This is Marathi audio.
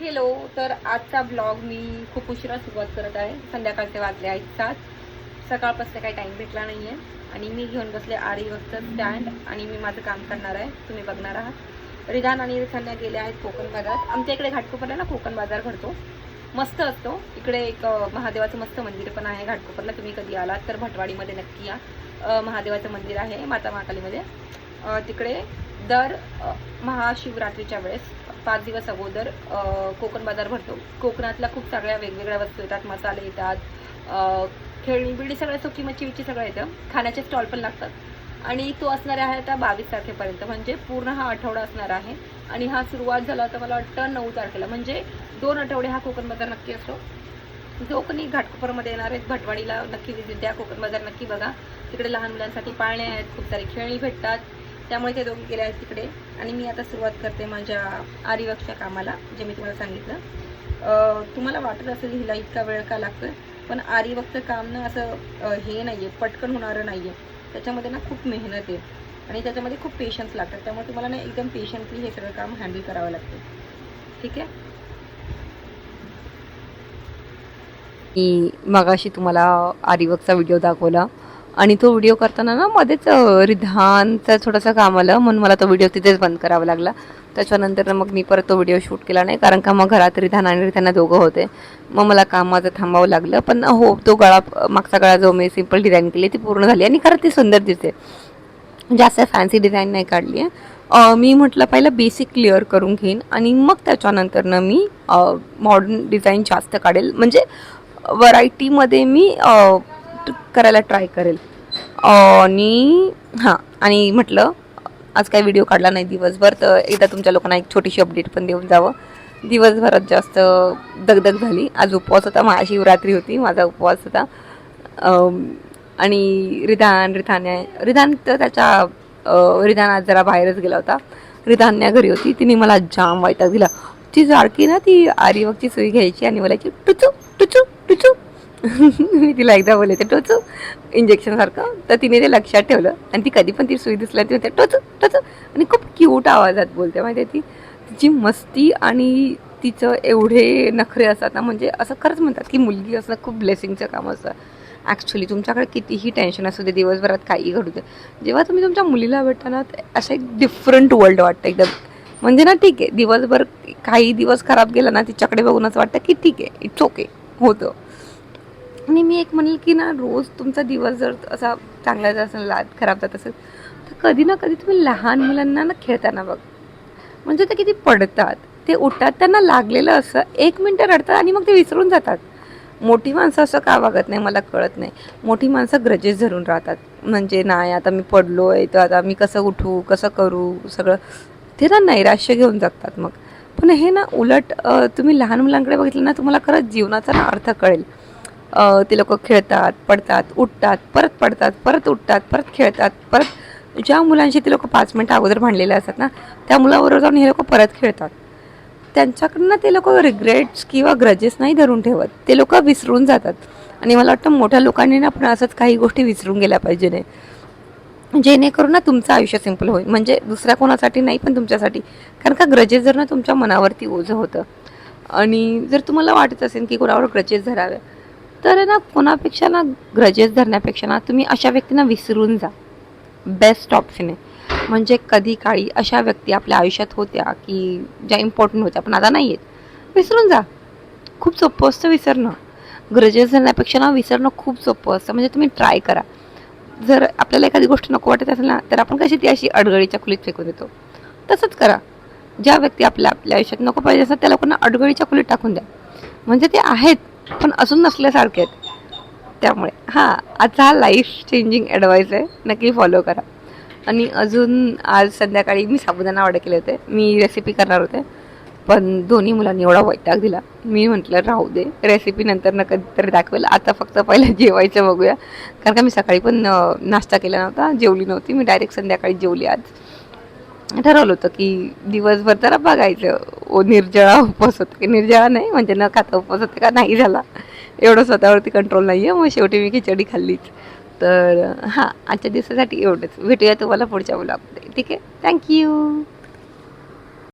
हॅलो तर आजचा ब्लॉग मी खूप उशिरा सुरुवात करत आहे. संध्याकाळचे वाजले आहेत सात. सकाळपासून काही टाईम भेटला नाही आहे आणि मी घेऊन बसले आरी वक्तचं स्टँड आणि मी माझं काम करणार आहे. तुम्ही बघणार आहात. रिधान आणि रिथान्या गेले आहेत कोकण बाजारात आमच्या इकडे घाटकोपरला ना कोकण बाजार भरतो. मस्त असतो. इकडे एक महादेवाचं मस्त मंदिर पण आहे घाटकोपरला. तुम्ही कधी आलात तर भटवाडीमध्ये नक्की या. महादेवाचं मंदिर आहे माता महाकालीमध्ये. तिकडे दर महाशिवरात्रीच्या वेळेस पाच दिवस अगोदर कोकण बाजार भरतो. कोकणातल्या खूप सगळ्या वेगवेगळ्या वस्तू येतात मसाले येतात खेळणी बिळणी सगळ्या सुकी मच्छी विच्छी सगळं येतं. खाण्याचे स्टॉल पण लागतात. आणि तो असणार आहे आता बावीस तारखेपर्यंत. म्हणजे पूर्ण हा आठवडा असणार आहे. आणि हा सुरुवात झाला तर मला वाटतं नऊ तारखेला. म्हणजे दोन आठवडे हा कोकण बाजार नक्की असतो. जो कोणी घाटकोपरमध्ये येणार आहेत भटवाडीला नक्की विजिट द्या. कोकण बाजार नक्की बघा. तिकडे लहान मुलांसाठी पाळणे आहेत खूप सारी खेळणी भेटतात. त्यामुळे ते दोघे गेले आहेत तिकडे. आणि मी आता सुरुवात करते माझ्या आरिवर्कच्या कामाला जे मी तुम्हाला सांगितलं. तुम्हाला वाटत असेल हिला इतका वेळ का लागतोय पण आरिवर्कचं काम ना असं हे नाही आहे पटकन होणारं नाही आहे त्याच्यामध्ये ना खूप मेहनत आहे. आणि त्याच्यामध्ये खूप पेशन्स लागतात. त्यामुळे तुम्हाला ना एकदम पेशन्सली हे सगळं काम हँडल करावं लागतं. ठीक आहे? मी मगाशी तुम्हाला आरिवर्कचा व्हिडिओ दाखवला. आणि तो व्हिडिओ करताना ना मध्येच रिधानचा रिधानचं थोडंसं काम आलं. म्हणून मला तो व्हिडिओ तिथेच बंद करावा लागला. त्याच्यानंतर मग मी परत तो व्हिडिओ शूट केला नाही. कारण का मग घरात रिधान आणि रिधाना दोघं होते. मग मला काम माझं थांबावं लागलं. पण हो तो गळा मागचा गळा जो मी सिंपल डिझाईन केली ती पूर्ण झाली. आणि खरं ती सुंदर दिसते. जास्त फॅन्सी डिझाईन नाही काढली आहे. मी म्हटलं पहिलं बेसिक क्लिअर करून घेईन. आणि मग त्याच्यानंतरनं मी मॉडर्न डिझाईन जास्त काढेल. म्हणजे व्हरायटीमध्ये मी करायला ट्राय करेल. आणि हां आणि म्हटलं आज काही व्हिडिओ काढला नाही दिवसभर तर एकदा तुमच्या लोकांना एक छोटीशी अपडेट पण देऊन जावं. दिवसभरात जास्त दगदग झाली. आज उपवास होता महाशिवरात्री होती माझा उपवास होता. आणि रिधान रिधान्या रिधान तर त्याच्या रिधान आज जरा बाहेरच गेला होता. रिधान्या घरी होती तिने मला जाम वैताग दिला. ती जाडकी ना ती आरीवकची सुई घ्यायची आणि बोलायची टुचू टुचू टुचू. मी तिला एकदा बोलले ते टोचू इंजेक्शनसारखं तर तिने ते लक्षात ठेवलं आणि ती कधी पण ती सुई दिसला ती होते टोचू टोचू. आणि खूप क्यूट आवाजात बोलते माहिती ती. तिची मस्ती आणि तिचं एवढे नखरे असतात ना म्हणजे असं खरंच म्हणतात की मुलगी असणं खूप ब्लेसिंगचं काम असतं. ॲक्च्युली तुमच्याकडे कितीही टेन्शन असू दे दिवसभरात काही घडू दे जेव्हा तुम्ही तुमच्या मुलीला भेटता ना ते असं एक डिफरंट वर्ल्ड वाटतं एकदम. म्हणजे ना ठीक आहे दिवसभर काही दिवस खराब गेला ना तिच्याकडे बघूनच वाटतं की ठीक आहे इट्स ओके होतं. आणि मी एक म्हणेल की ना रोज तुमचा दिवस जर असा चांगला जात असेल ला- खराब जात असेल तर कधी ना कधी तुम्ही लहान मुलांना ना खेळताना बघ. म्हणजे ते किती पडतात. ते उठतात त्यांना लागलेलं असं एक मिनटं रडतात आणि मग ते विसरून जातात. मोठी माणसं असं का वागत नाही मला कळत नाही. मोठी माणसं ग्रजेस धरून राहतात. म्हणजे नाही आता मी पडलो आहे तर आता मी कसं उठू कसं करू सगळं. ते ना नैराश्य घेऊन जगतात मग. पण हे ना उलट तुम्ही लहान मुलांकडे बघितलं ना तुम्हाला खरंच जीवनाचा ना अर्थ कळेल. ते लोक खेळतात पडतात उठतात परत पडतात परत उठतात परत खेळतात परत ज्या मुलांशी ते लोक पाच मिनटं अगोदर भांडलेले असतात ना त्या मुलाबरोबर जाऊन हे लोक परत खेळतात. त्यांच्याकडनं ते लोक रिग्रेट्स किंवा ग्रजेस नाही धरून ठेवत. ते लोक विसरून जातात. आणि मला वाटतं मोठ्या लोकांनी ना पण असंच काही गोष्टी विसरून गेल्या पाहिजे नाही जेणेकरून ना तुमचं आयुष्य सिंपल होईल. म्हणजे दुसऱ्या कोणासाठी नाही पण तुमच्यासाठी. कारण का ग्रजेस जर ना तुमच्या मनावरती ओझं होतं. आणि जर तुम्हाला वाटत असेल की कोणावर ग्रजेस धराव्या तर ना कोणापेक्षा ना ग्रजेस धरण्यापेक्षा ना तुम्ही अशा व्यक्तींना विसरून जा. बेस्ट ऑप्शन आहे. म्हणजे कधी काळी अशा व्यक्ती आपल्या आयुष्यात होत्या की ज्या इम्पॉर्टंट होत्या पण आता नाही आहेत विसरून जा. खूप सोपं असतं विसरणं. ग्रजेस धरण्यापेक्षा ना विसरणं खूप सोपं असतं. म्हणजे तुम्ही ट्राय करा. जर आपल्याला एखादी गोष्ट नको वाटत असेल ना तर आपण कशी ती अशी अडगळीच्या खोलीत फेकून देतो? तसंच करा. ज्या व्यक्ती आपल्या आपल्या आयुष्यात नको पाहिजे असतात त्या लोकांना अडगळीच्या खोलीत टाकून द्या. म्हणजे ते आहेत. पण अजून नसल्यासारखे आहेत. त्यामुळे. हां आजचा हा लाईफ चेंजिंग ॲडवाईस आहे. नक्की फॉलो करा. आणि अजून आज संध्याकाळी मी साबुदाणा ऑर्डर केले होते. मी रेसिपी करणार होते. पण दोन्ही मुलांनी एवढा वैताग दिला. मी म्हटलं राहू दे. रेसिपी नंतर न कधीतरी दाखवेल. आता फक्त पहिलं जेवायचं बघूया. कारण का मी सकाळी पण नाश्ता केला नव्हता. जेवली नव्हती. मी डायरेक्ट संध्याकाळी जेवली आज. ठरवलं होतं की दिवसभर जरा बघायचं. ओ निर्जळा उपवास होतो की निर्जळा नाही म्हणजे न खाता उपवास होते का नाही झाला. एवढं स्वतःवरती कंट्रोल नाही आहे मग शेवटी मी खिचडी खाल्लीच. तर हां आजच्या दिवसासाठी एवढंच. भेटूया तुम्हाला पुढच्या ब्लॉगमध्ये ठीक आहे? थँक्यू